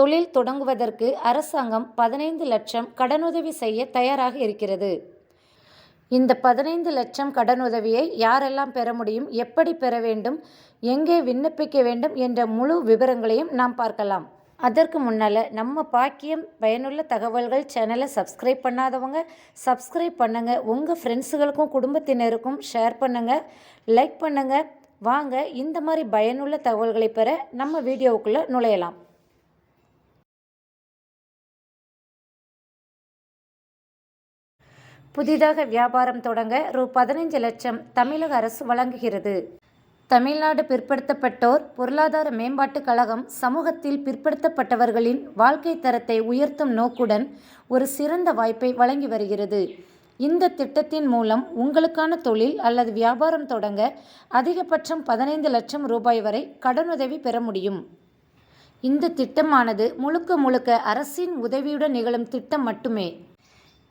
தொழில் தொடங்குவதற்கு அரசாங்கம் பதினைந்து லட்சம் கடனுதவி செய்ய தயாராக இருக்கிறது. இந்த பதினைந்து லட்சம் கடனுதவியை யாரெல்லாம் பெற முடியும் எப்படி பெற வேண்டும் எங்கே விண்ணப்பிக்க வேண்டும் என்ற முழு விவரங்களையும் நாம் பார்க்கலாம். அதற்கு முன்னால் நம்ம பாக்கியம் பயனுள்ள தகவல்கள் சேனலை சப்ஸ்கிரைப் பண்ணாதவங்க சப்ஸ்கிரைப் பண்ணுங்கள் உங்கள் ஃப்ரெண்ட்ஸுகளுக்கும் குடும்பத்தினருக்கும் ஷேர் பண்ணுங்கள் லைக் பண்ணுங்கள் வாங்க இந்த மாதிரி பயனுள்ள தகவல்களை பெற நம்ம வீடியோவுக்குள்ளே நுழையலாம். புதிதாக வியாபாரம் தொடங்க ரூ பதினைஞ்சு லட்சம் தமிழக அரசு வழங்குகிறது. தமிழ்நாடு பிற்படுத்தப்பட்டோர் பொருளாதார மேம்பாட்டுக் கழகம் சமூகத்தில் பிற்படுத்தப்பட்டவர்களின் வாழ்க்கை தரத்தை உயர்த்தும் நோக்குடன் ஒரு சிறந்த வாய்ப்பை வழங்கி வருகிறது. இந்த திட்டத்தின் மூலம் உங்களுக்கான தொழில் அல்லது வியாபாரம் தொடங்க அதிகபட்சம் பதினைந்து லட்சம் ரூபாய் வரை கடனுதவி பெற முடியும். இந்த திட்டமானது முழுக்க முழுக்க அரசின் உதவியுடன் நிகழும் திட்டம் மட்டுமே.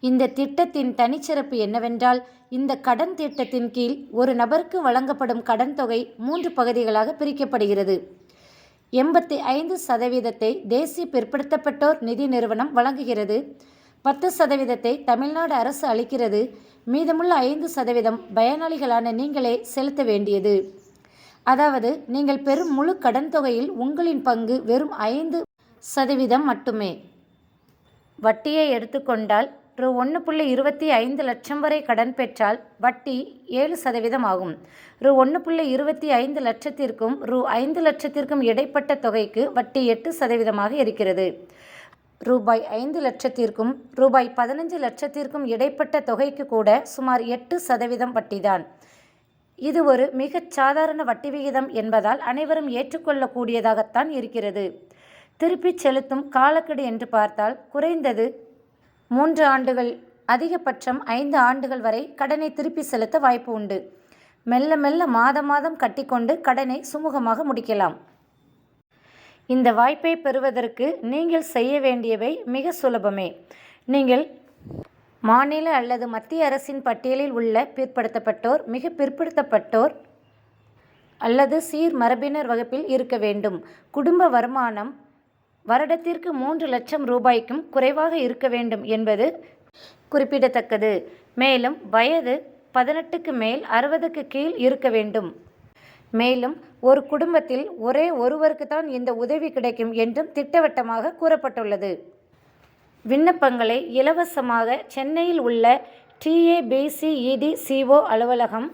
இந்த திட்டத்தின் தனிச்சிறப்பு என்னவென்றால் இந்த கடன் திட்டத்தின் கீழ் ஒரு நபருக்கு வழங்கப்படும் கடன் தொகை மூன்று பகுதிகளாக பிரிக்கப்படுகிறது. எண்பத்தி ஐந்து சதவீதத்தை தேசிய பிற்படுத்தப்பட்டோர் நிதி நிறுவனம் வழங்குகிறது. பத்து சதவீதத்தை தமிழ்நாடு அரசு அளிக்கிறது. மீதமுள்ள ஐந்து சதவீதம் பயனாளிகளான நீங்களே செலுத்த வேண்டியது. அதாவது நீங்கள் பெறும் முழு கடன் தொகையில் உங்களின் பங்கு வெறும் ஐந்து சதவீதம் மட்டுமே. வட்டியை எடுத்துக்கொண்டால் ரூ ஒன்று புள்ளி இருபத்தி ஐந்து லட்சம் வரை கடன் பெற்றால் வட்டி ஏழு சதவீதம் ஆகும். ரூ ஒன்று புள்ளி இருபத்தி ஐந்து லட்சத்திற்கும் ரூ ஐந்து லட்சத்திற்கும் இடைப்பட்ட தொகைக்கு வட்டி எட்டு சதவீதமாக இருக்கிறது. ரூபாய் ஐந்து லட்சத்திற்கும் ரூபாய் பதினஞ்சு லட்சத்திற்கும் இடைப்பட்ட தொகைக்கு கூட சுமார் எட்டு சதவீதம் வட்டிதான். இது ஒரு மிகச் சாதாரண வட்டி விகிதம் என்பதால் அனைவரும் ஏற்றுக்கொள்ளக்கூடியதாகத்தான் இருக்கிறது. திருப்பிச் செலுத்தும் காலக்கெடு என்று பார்த்தால் குறைந்தது மூன்று ஆண்டுகள் அதிகபட்சம் ஐந்து ஆண்டுகள் வரை கடனை திருப்பி செலுத்த வாய்ப்பு உண்டு. மெல்ல மெல்ல மாதம் மாதம் கட்டிக்கொண்டு கடனை சுமூகமாக முடிக்கலாம். இந்த வாய்ப்பை பெறுவதற்கு நீங்கள் செய்ய வேண்டியவை மிக சுலபமே. நீங்கள் மாநில அல்லது மத்திய அரசின் பட்டியலில் உள்ள பிற்படுத்தப்பட்டோர் மிக பிற்படுத்தப்பட்டோர் அல்லது சீர் மரபினர் வகுப்பில் இருக்க வேண்டும். குடும்ப வருமானம் வருடத்திற்கு மூன்று லட்சம் ரூபாய்க்கும் குறைவாக இருக்க வேண்டும் என்பது குறிப்பிடத்தக்கது. மேலும் வயது பதினெட்டுக்கு மேல் அறுபதுக்கு கீழ் இருக்க வேண்டும். மேலும் ஒரு குடும்பத்தில் ஒரே ஒருவருக்கு தான் இந்த உதவி கிடைக்கும் என்றும் திட்டவட்டமாக கூறப்பட்டுள்ளது. விண்ணப்பங்களை இலவசமாக சென்னையில் உள்ள டிஏபிசிஇடி சிஓ அலுவலகம்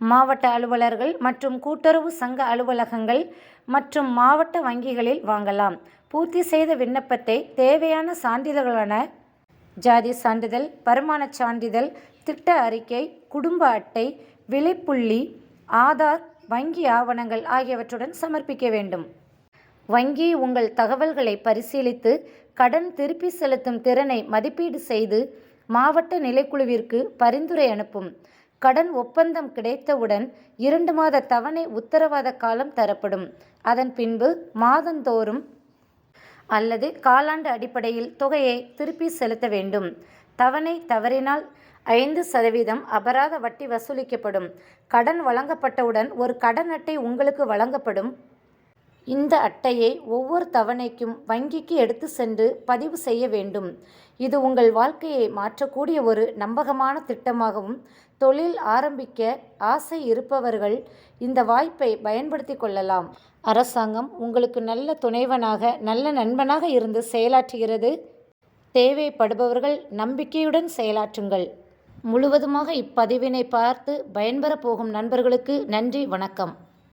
மாவட்ட அலுவலர்கள் மற்றும் கூட்டுறவு சங்க அலுவலகங்கள் மற்றும் மாவட்ட வங்கிகளில் வாங்கலாம். பூர்த்தி செய்த விண்ணப்பத்தை தேவையான சான்றிதழ்களான ஜாதி சான்றிதழ் வருமானச் சான்றிதழ் திட்ட அறிக்கை குடும்ப அட்டை விலைப்புள்ளி ஆதார் வங்கி ஆவணங்கள் ஆகியவற்றுடன் சமர்ப்பிக்க வேண்டும். வங்கி உங்கள் தகவல்களை பரிசீலித்து கடன் திருப்பி செலுத்தும் திறனை மதிப்பீடு செய்து மாவட்ட நிலைக்குழுவிற்கு பரிந்துரை அனுப்பும். கடன் ஒப்பந்தம் கிடைத்தவுடன் இரண்டு மாத தவணை உத்தரவாத காலம் தரப்படும். அதன் பின்பு மாதந்தோறும் அல்லது காலாண்டு அடிப்படையில் தொகையை திருப்பி செலுத்த வேண்டும். தவணை தவறினால் ஐந்து சதவீதம் அபராத வட்டி வசூலிக்கப்படும். கடன் வழங்கப்பட்டவுடன் ஒரு கடன் அட்டை உங்களுக்கு வழங்கப்படும். இந்த அட்டையை ஒவ்வொரு தவணைக்கும் வங்கிக்கு எடுத்து சென்று பதிவு செய்ய வேண்டும். இது உங்கள் வாழ்க்கையை மாற்றக்கூடிய ஒரு நம்பகமான திட்டமாகவும் தொழில் ஆரம்பிக்க ஆசை இருப்பவர்கள் இந்த வாய்ப்பை பயன்படுத்தி கொள்ளலாம். அரசாங்கம் உங்களுக்கு நல்ல துணைவனாக நல்ல நண்பனாக இருந்து செயலாற்றுகிறது. தேவைப்படுபவர்கள் நம்பிக்கையுடன் செயலாற்றுங்கள். முழுவதுமாக இப்பதிவினை பார்த்து பயன்பெற போகும் நண்பர்களுக்கு நன்றி வணக்கம்.